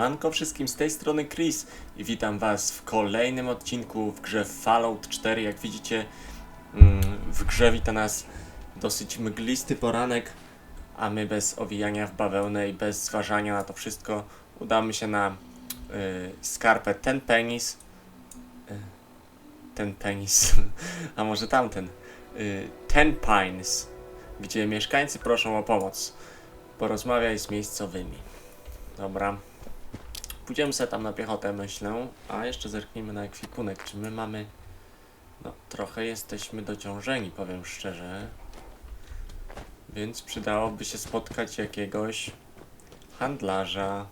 Siemanko wszystkim, z tej strony Chris i witam was w kolejnym odcinku w grze Fallout 4. Jak widzicie, mm, w grze wita nas dosyć mglisty poranek, a my bez owijania w bawełnę i bez zważania na to wszystko udamy się na y, skarpę Ten Penis. Y, ten Penis, a może tamten. Y, Ten Pines, gdzie mieszkańcy proszą o pomoc. Porozmawiaj z miejscowymi. Dobra. Pójdziemy sobie tam na piechotę, myślę. A jeszcze zerknijmy na ekwipunek. Czy my mamy. No, trochę jesteśmy dociążeni, powiem szczerze. Więc przydałoby się spotkać jakiegoś handlarza.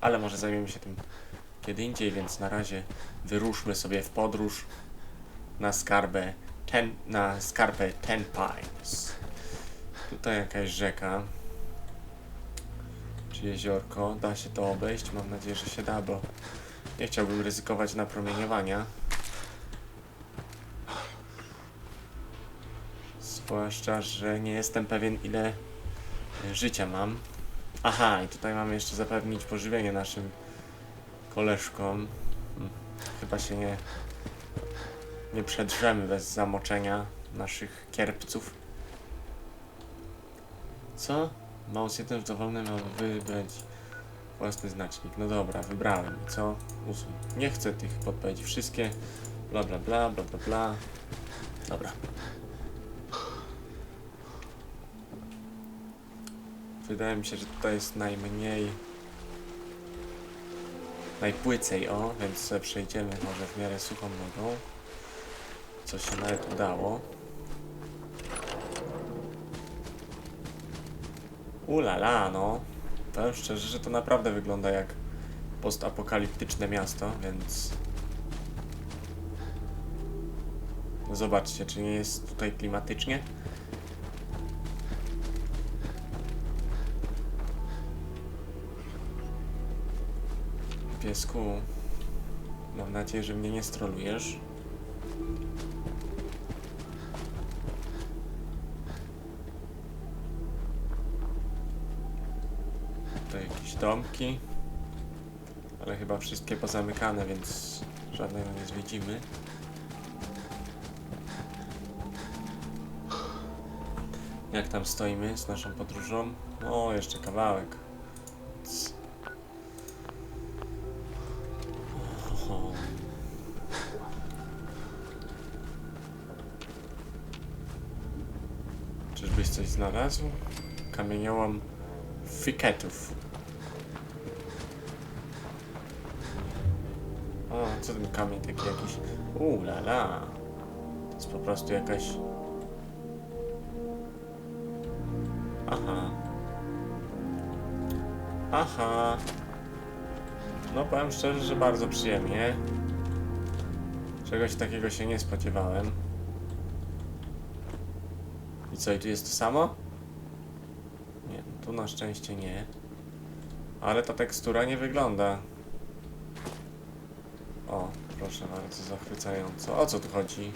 Ale może zajmiemy się tym kiedy indziej, więc na razie wyruszmy sobie w podróż na skarbę ten, na skarpę Ten Pines. Tutaj jakaś rzeka. Jeziorko? Da się to obejść? Mam nadzieję, że się da, bo nie chciałbym ryzykować napromieniowania. Zwłaszcza, że nie jestem pewien ile życia mam. Aha, i tutaj mamy jeszcze zapewnić pożywienie naszym koleżkom. Hmm, Chyba się nie, nie przedrzemy bez zamoczenia naszych kierpców. Co? Mouse 1 w dowolnym ma wybrać własny znacznik. No dobra, wybrałem. I co? Usuń. Nie chcę tych podpowiedzi. Wszystkie. Bla bla bla, bla bla bla. Dobra. Wydaje mi się, że tutaj jest najmniej. Najpłycej, o, więc przejdziemy może w miarę suchą nogą. Co się nawet udało. Ulala, no. Powiem szczerze, że to naprawdę wygląda jak postapokaliptyczne miasto, więc... Zobaczcie, czy nie jest tutaj klimatycznie? Piesku, mam nadzieję, że mnie nie strolujesz. Tutaj jakieś domki. Ale chyba wszystkie pozamykane, więc żadnego nie zwiedzimy. Jak tam stoimy z naszą podróżą? O, jeszcze kawałek. Czyżbyś coś znalazł? Kamieniołom fiketów. O, co ten kamień taki jakiś? Uuu, la la. To jest po prostu jakaś... Aha. Aha. No powiem szczerze, że bardzo przyjemnie. Czegoś takiego się nie spodziewałem. I co, i tu jest to samo? Nie, tu na szczęście nie. Ale ta tekstura nie wygląda. Proszę bardzo, zachwycająco. O co tu chodzi?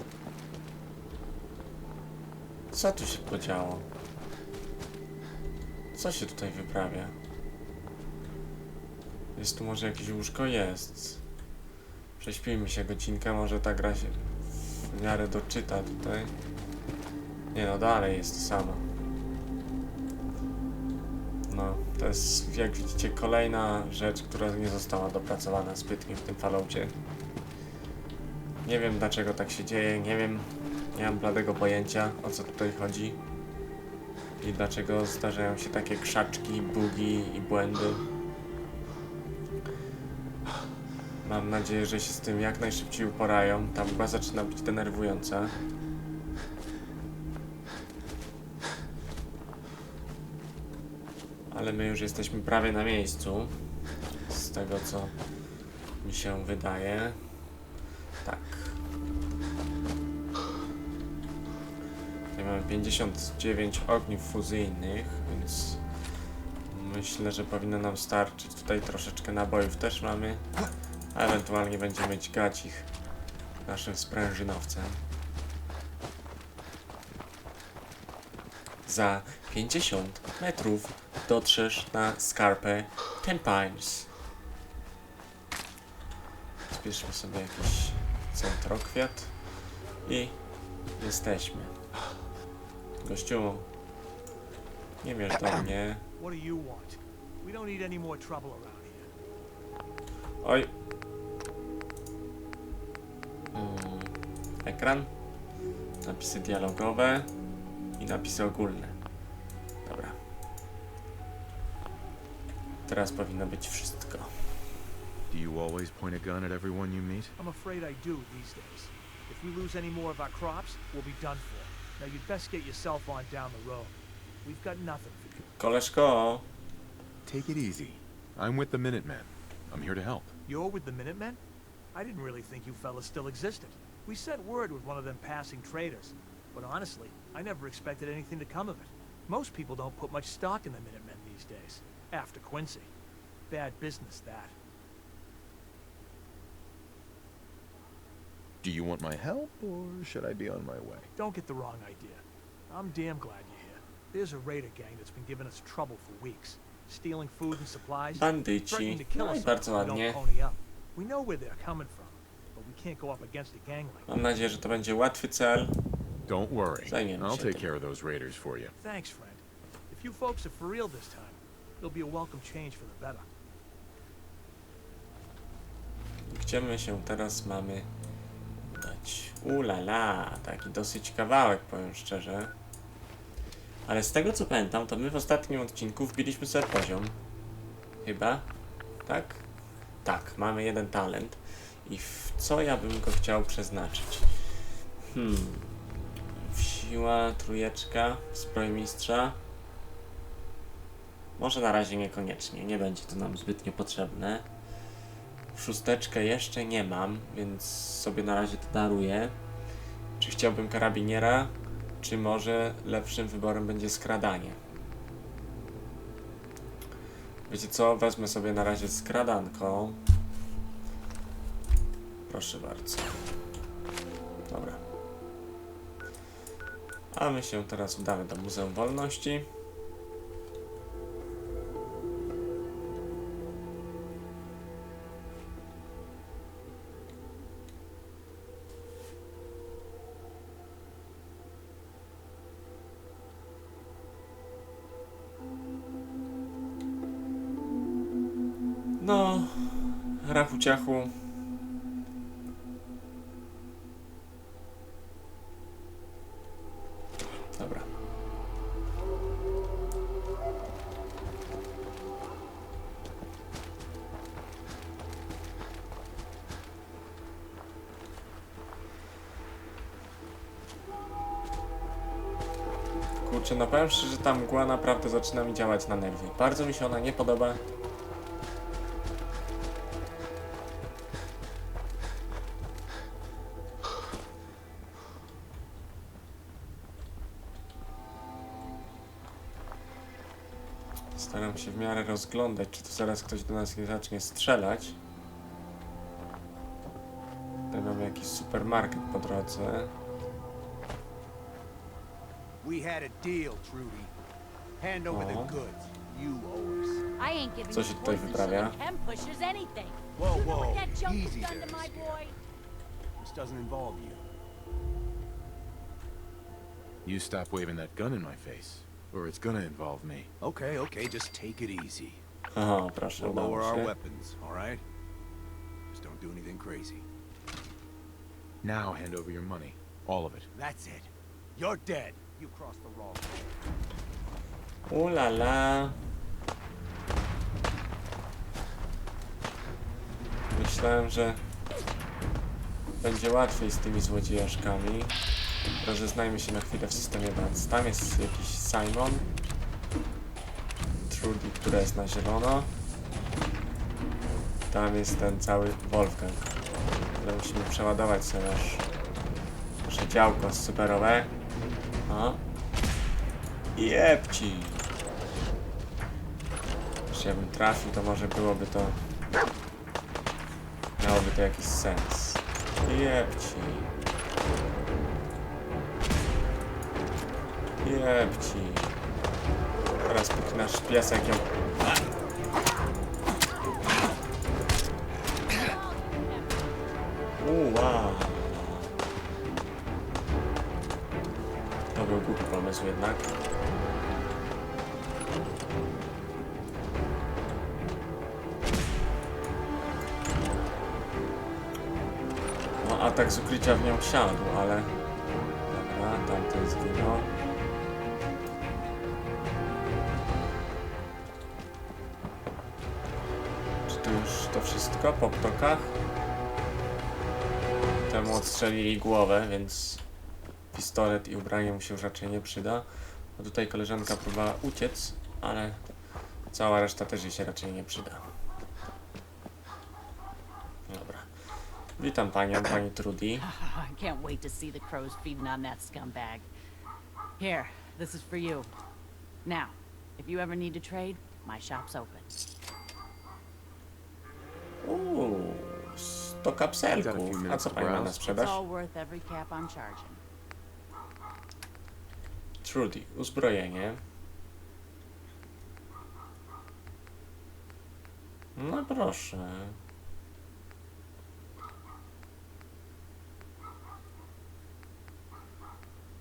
Co tu się podziało? Co się tutaj wyprawia? Jest tu może jakieś łóżko? Jest. Prześpijmy się godzinkę, może ta gra się w miarę doczyta tutaj. Nie no, dalej jest to samo. No, to jest, jak widzicie, kolejna rzecz, która nie została dopracowana zbytnio w tym Falloutie. Nie wiem dlaczego tak się dzieje, nie wiem, nie mam bladego pojęcia o co tutaj chodzi. I dlaczego zdarzają się takie krzaczki, bugi i błędy. Mam nadzieję, że się z tym jak najszybciej uporają. Ta mgła zaczyna być denerwująca. Ale my już jesteśmy prawie na miejscu. Z tego co mi się wydaje. 59 ogniw fuzyjnych, więc myślę, że powinno nam starczyć. Tutaj troszeczkę nabojów też mamy. A ewentualnie będziemy dźgać ich naszym sprężynowcem. Za 50 metrów dotrzesz na skarpę Ten Pines. Zbierzmy sobie jakiś centrokwiat i jesteśmy. Gościu, nie mierz do mnie. What do you want? We don't need any more trouble around here. Oj. Mm, ekran. Napisy dialogowe i napisy ogólne. Dobra. Teraz powinno być wszystko. Do you always point a gun at everyone you meet? I'm afraid I do these days. If we lose any more of our crops, we'll be done for. Now you'd best get yourself on down the road. We've got nothing for you. Koleżko, Take it easy. I'm with the Minutemen. I'm here to help. You're with the Minutemen? I didn't really think you fellas still existed. We sent word with one of them passing traders. But honestly, I never expected anything to come of it. Most people don't put much stock in the Minutemen these days. After Quincy. Bad business, that. Do you want my help, or should I be on my way? Don't get the wrong idea. I'm damn glad you're here. There's a raider gang that's been giving us trouble for weeks. Stealing food and supplies, threatening to kill No us bardzo if we ładnie. don't pony up. We know where they're coming from, but we can't go up against a gang like that. Mam nadzieję, że to będzie łatwy cel. Don't worry. Zajmiemy I'll take tym. care of those raiders for you. Thanks, friend. If you folks are for real this time, it'll be a welcome change for the better. Gdzie my się teraz mamy udać? Ulala, taki dosyć kawałek, powiem szczerze. Ale z tego co pamiętam, to my w ostatnim odcinku wbiliśmy sobie poziom. Chyba? Tak? Tak, mamy jeden talent. I w co ja bym go chciał przeznaczyć? Hmm. Siła, trójeczka, zbrojmistrza. Może na razie niekoniecznie, nie będzie to nam zbytnio potrzebne. Szósteczkę jeszcze nie mam, więc sobie na razie to daruję. Czy chciałbym karabiniera, czy może lepszym wyborem będzie skradanie? Wiecie co? Wezmę sobie na razie skradanką. Proszę bardzo. Dobra. A my się teraz udamy do Muzeum Wolności. Rachu ciachu. Dobra. Kurczę, no powiem szczerze, ta mgła naprawdę zaczyna mi działać na nerwy. Bardzo mi się ona nie podoba. Rozglądać, czy tu zaraz ktoś do nas nie zacznie strzelać. Tutaj mamy jakiś supermarket po drodze. Ain't giving Co się tutaj wyprawia? Whoa, whoa, easy there, to? This doesn't involve. You stop waving that gun in my face, or it's gonna involve me. Okay, okay, just take it easy. Aha, proszę, We'll lower our się. weapons, all right? Just don't do anything crazy. Now hand over your money. All of it. That's it. You're dead. You crossed the wrong. Ulala. Myślałem, że będzie łatwiej z tymi złodziejaszkami. Rozeznajmy się na chwilę w systemie Vance. Tam jest jakiś Simon. Trudy, która jest na zielono. Tam jest ten cały Wolfgang. Ale musimy przeładować sobie nasz, nasze działko superowe. O. Jebci. Jeśli ja bym trafił, to może byłoby to... Miałoby to jakiś sens. Jebci. Jebci. Teraz póki nasz piesek ją... Uła. To był głupi pomysł jednak. No atak z ukrycia w nią siadł, ale... Dobra, tamten zginął. Wszystko po ptokach? Temu odstrzelili głowę, więc pistolet i ubranie mu się już raczej nie przyda. A tutaj koleżanka próbowała uciec, ale cała reszta też jej się raczej nie przyda. Dobra. Witam panią, pani Trudy. I can't wait to see the crows feeding on that scumbag. Here, this is for you. Now, if you ever need to trade, my shop's open. Uuu, 100 kapselków. A co pani ma na sprzedaż? Trudy, uzbrojenie. No proszę.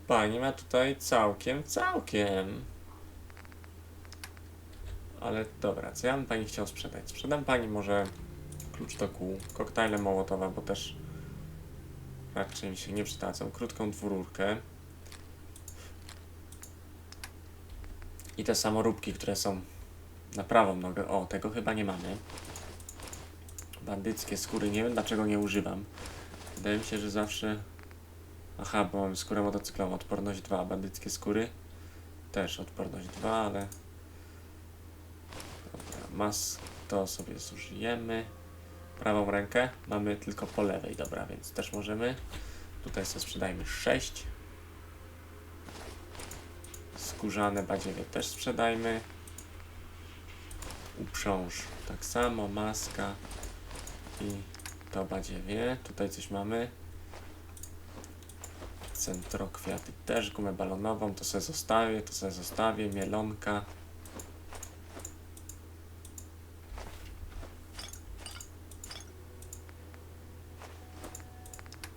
Pani ma tutaj całkiem, całkiem. Ale dobra, co ja bym pani chciał sprzedać? Sprzedam pani może klucz do kół, koktajle Mołotowa, bo też raczej mi się nie przydadzą. Krótką dwururkę. I te samoróbki, które są na prawą nogę. O, tego chyba nie mamy. Bandyckie skóry, nie wiem dlaczego nie używam. Wydaje mi się, że zawsze... Aha, bo mam skórę motocyklową, odporność 2, bandyckie skóry. Też odporność 2, ale... Dobra, mas to sobie zużyjemy. Prawą rękę mamy tylko po lewej, dobra, więc też możemy. Tutaj sobie sprzedajmy 6. Skórzane badziewie też sprzedajmy. Uprząż tak samo, maska i to badziewie. Tutaj coś mamy. Centrokwiaty też, gumę balonową, to sobie zostawię, to sobie zostawię, mielonka.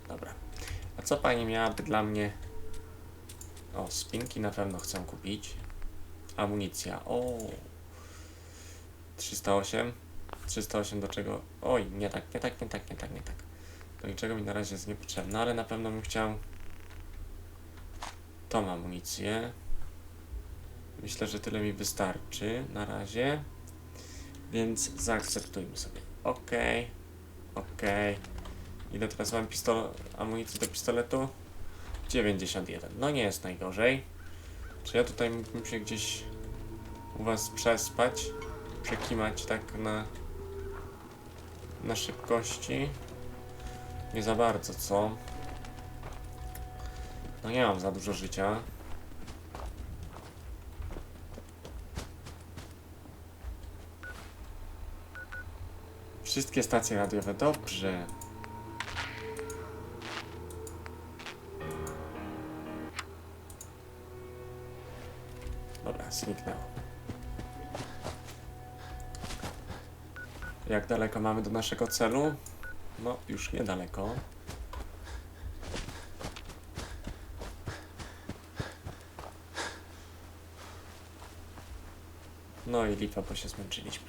Dobra. A co pani miałaby dla mnie o, spinki na pewno chcę kupić. Amunicja. O. 308. 308 do czego? Oj, nie tak, nie tak, nie tak, nie tak, nie tak. Do niczego mi na razie jest niepotrzebne, ale na pewno bym chciał tą amunicję. Myślę, że tyle mi wystarczy na razie. Więc zaakceptujmy sobie. Ok. Ok. Ile teraz mam pistol amunicji do pistoletu? 91. No nie jest najgorzej. Czy ja tutaj mógłbym się gdzieś u was przespać? Przekimać tak na na szybkości? Nie za bardzo, co? No nie mam za dużo życia. Wszystkie stacje radiowe, dobrze. Dobra, zniknęło. Jak daleko mamy do naszego celu? No, już niedaleko. No i lipa, bo się zmęczyliśmy.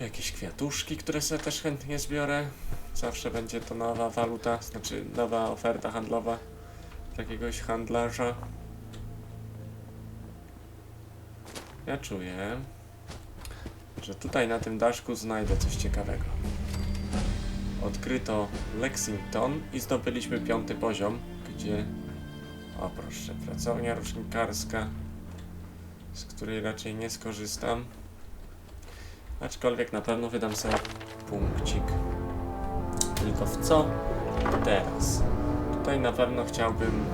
Jakieś kwiatuszki, które sobie też chętnie zbiorę. Zawsze będzie to nowa waluta, znaczy nowa oferta handlowa jakiegoś handlarza. Ja czuję, że tutaj na tym daszku znajdę coś ciekawego. Odkryto Lexington i zdobyliśmy piąty poziom, gdzie... O proszę, pracownia rusznikarska, z której raczej nie skorzystam. Aczkolwiek na pewno wydam sobie punkcik. Tylko w co? Teraz. Tutaj na pewno chciałbym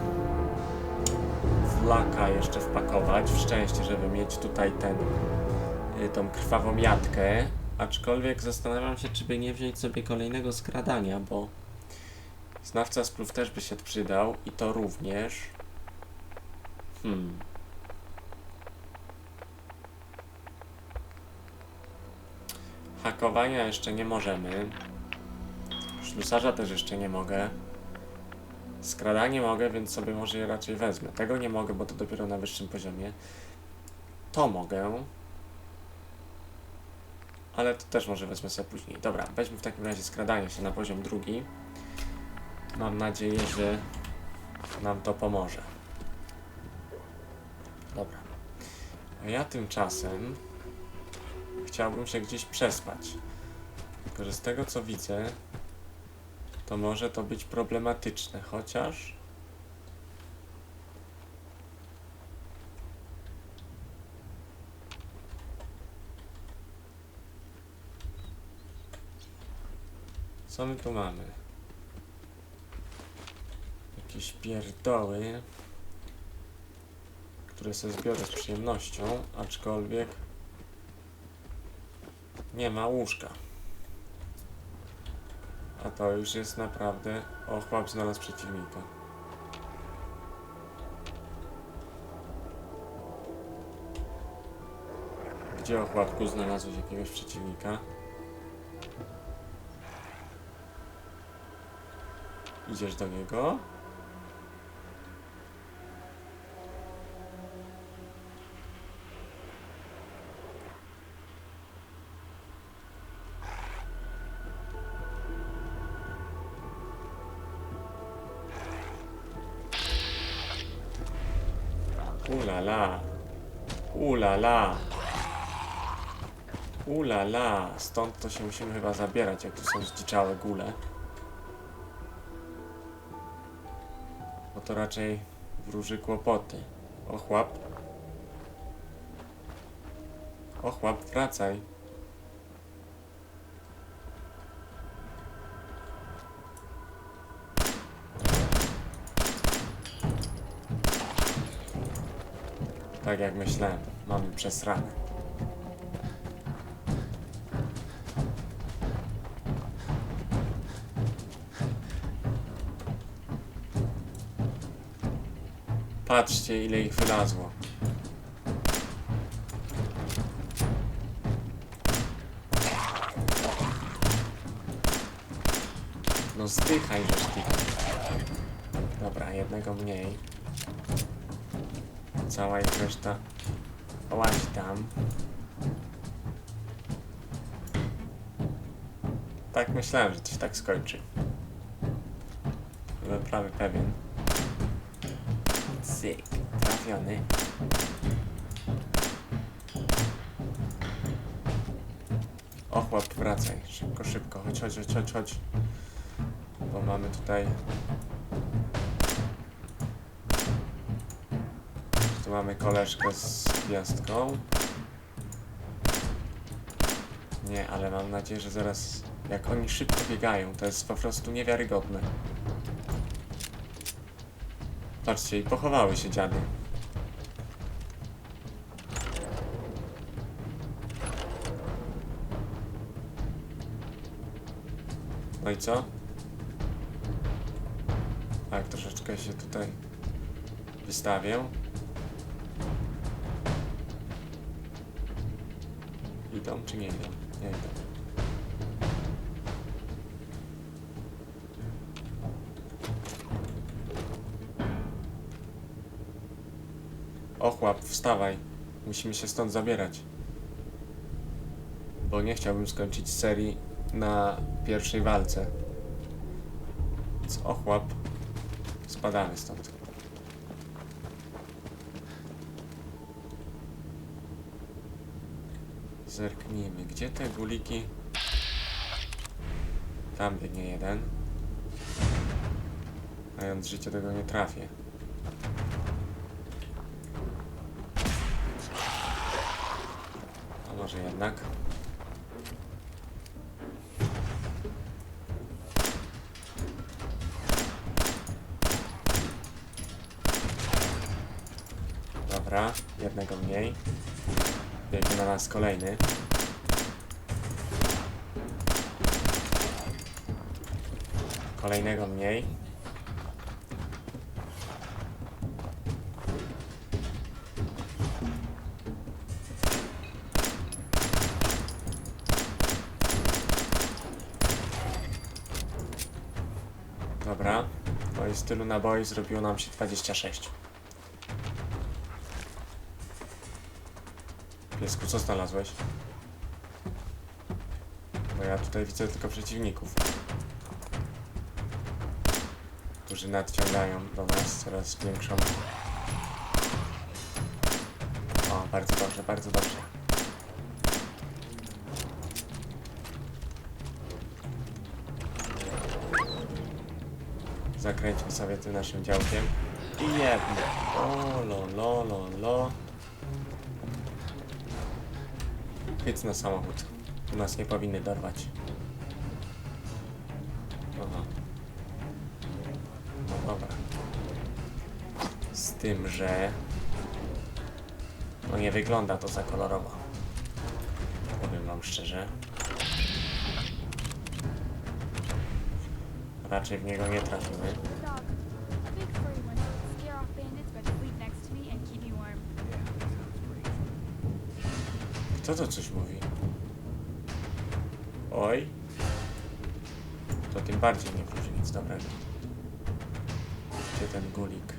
flaka jeszcze wpakować. W szczęście, żeby mieć tutaj ten, y, tą krwawą jatkę. Aczkolwiek zastanawiam się, czy by nie wziąć sobie kolejnego skradania, bo Znawca spluw też by się przydał i to również. Hmm. Hakowania jeszcze nie możemy. Ślusarza też jeszcze nie mogę. Skradanie mogę, więc sobie może je raczej wezmę. Tego nie mogę, bo to dopiero na wyższym poziomie. To mogę. Ale to też może wezmę sobie później. Dobra, weźmy w takim razie skradanie się na poziom drugi. Mam nadzieję, że nam to pomoże. Dobra. A ja tymczasem chciałbym się gdzieś przespać. Tylko, że z tego co widzę, to może to być problematyczne, chociaż. Co my tu mamy? Jakieś pierdoły, które sobie zbiorę z przyjemnością, aczkolwiek nie ma łóżka. A to już jest naprawdę... O, chłop znalazł przeciwnika. Gdzie o chłopku znalazłeś jakiegoś przeciwnika? Idziesz do niego? Ulala. Stąd to się musimy chyba zabierać, jak tu są zdziczałe góle. Bo to raczej wróży kłopoty. Ochłap. Ochłap, wracaj. Tak jak myślałem, mamy przesrane. Patrzcie, ile ich wylazło. No zdychaj, ty. Dobra, jednego mniej. Cała ich reszta łazi tam. Tak myślałem, że to się tak skończy. Byłem prawie pewien. Cyk, trafiony. Ochłap, wracaj. Szybko, szybko. Chodź, chodź, chodź, chodź, chodź. Bo mamy tutaj... Tu mamy koleżkę z gwiazdką. Nie, ale mam nadzieję, że zaraz... Jak oni szybko biegają, to jest po prostu niewiarygodne. Patrzcie, i pochowały się dziady. No i co? Tak, troszeczkę się tutaj wystawię. Idą czy nie idą? Nie idą. Ochłap, wstawaj. Musimy się stąd zabierać. Bo nie chciałbym skończyć serii na pierwszej walce. Więc ochłap. Spadamy stąd. Zerknijmy, gdzie te guliki? Tam biegnie jeden. Mając życie tego nie trafię. A może jednak? Dobra, jednego mniej. Biegnie na nas kolejny. kolejnego mniej. Dobra. I z tylu naboi zrobiło nam się 26. co znalazłeś? Bo ja tutaj widzę tylko przeciwników. Którzy nadciągają do nas coraz większą. O, bardzo dobrze, bardzo dobrze. Zakręćmy sobie tym naszym działkiem. I jedno. O, lo, lo, lo, lo. Hyc na samochód. Tu nas nie powinny dorwać. Aha. No dobra. Z tym, że... No nie wygląda to za kolorowo. Powiem wam szczerze. Raczej w niego nie trafimy. Kto to coś mówi? Oj. To tym bardziej nie wróży nic dobrego. Gdzie ten gulik?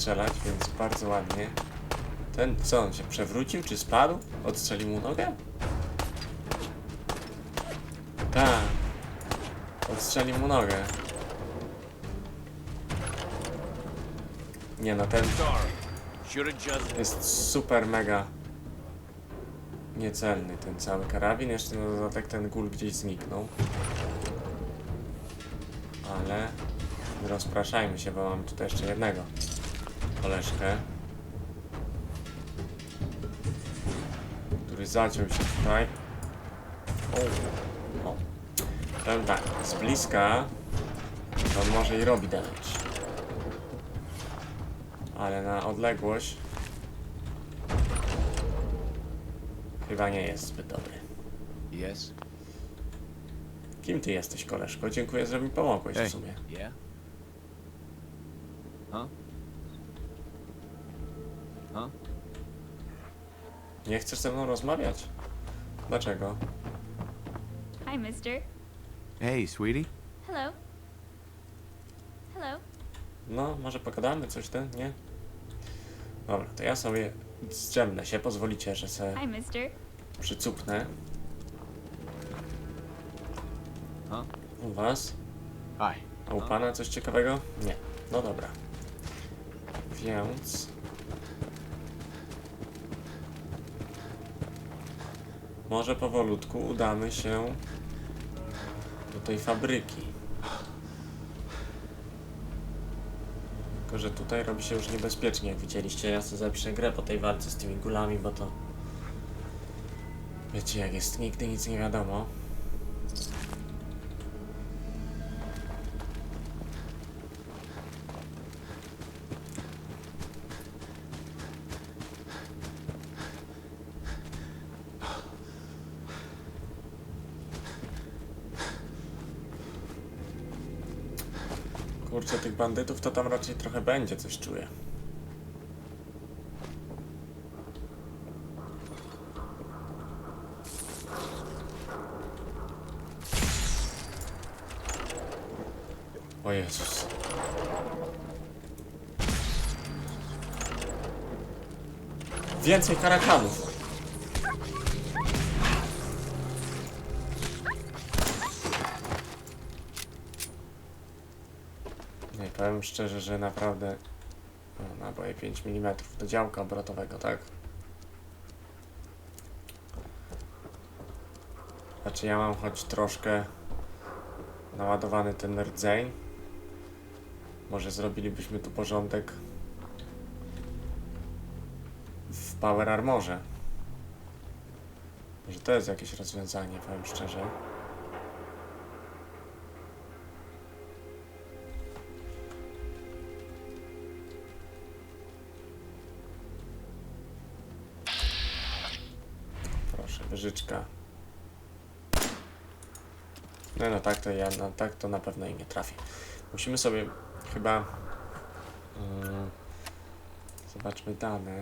Strzelać, więc bardzo ładnie. Ten co, on się przewrócił czy spadł? Odstrzelił mu nogę? Tak. Odstrzelił mu nogę. Nie no, ten jest super mega niecelny ten cały karabin. Jeszcze na dodatek ten gul gdzieś zniknął. Ale rozpraszajmy się, bo mamy tutaj jeszcze jednego koleżkę. Który zaciął się tutaj. O, o. Powiem tak, z bliska to on może i robi damage. Ale na odległość chyba nie jest zbyt dobry. Yes. Kim ty jesteś, koleżko? Dziękuję, że mi pomogłeś w sumie. Yeah. Huh? Huh? Nie chcesz ze mną rozmawiać? Dlaczego? Hi, mister. Hey, sweetie. Hello. Hello. No, może pogadamy coś ten, nie? Dobra, to ja sobie zdrzemnę się, pozwolicie, że se Hi, mister. przycupnę. Huh? U was? Hi. A u pana coś ciekawego? Nie. No dobra. Więc... Może powolutku udamy się do tej fabryki. Tylko, że tutaj robi się już niebezpiecznie, jak widzieliście. Ja sobie zapiszę grę po tej walce z tymi gulami, bo to... Wiecie jak jest, nigdy nic nie wiadomo. Kurczę, tych bandytów to tam raczej trochę będzie, coś czuję. O Jezus. Więcej karakanów. Powiem szczerze, że naprawdę o, naboje 5 mm do działka obrotowego, tak? Znaczy ja mam choć troszkę naładowany ten rdzeń. Może zrobilibyśmy tu porządek w Power Armorze. Może to jest jakieś rozwiązanie, powiem szczerze. No no tak to ja, no tak to na pewno i nie trafię. Musimy sobie chyba... mm, zobaczmy dane.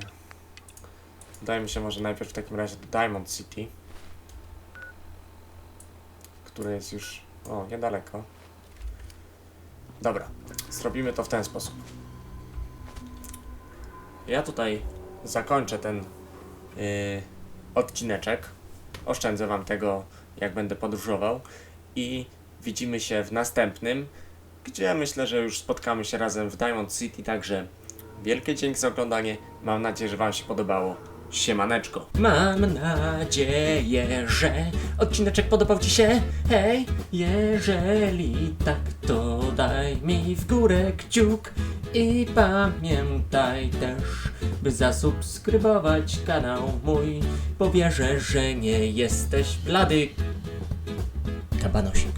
Udajmy się może najpierw w takim razie do Diamond City. Które jest już... O, niedaleko. Dobra, zrobimy to w ten sposób. Ja tutaj zakończę ten yy, odcineczek. Oszczędzę Wam tego, jak będę podróżował. I widzimy się w następnym, gdzie myślę, że już spotkamy się razem w Diamond City. Także wielkie dzięki za oglądanie. Mam nadzieję, że Wam się podobało. Siemaneczko. Mam nadzieję, że odcineczek podobał Ci się. Hej, jeżeli tak, to daj mi w górę kciuk. I pamiętaj też, by zasubskrybować kanał mój. Bo wierzę, że nie jesteś blady. Kabanosik.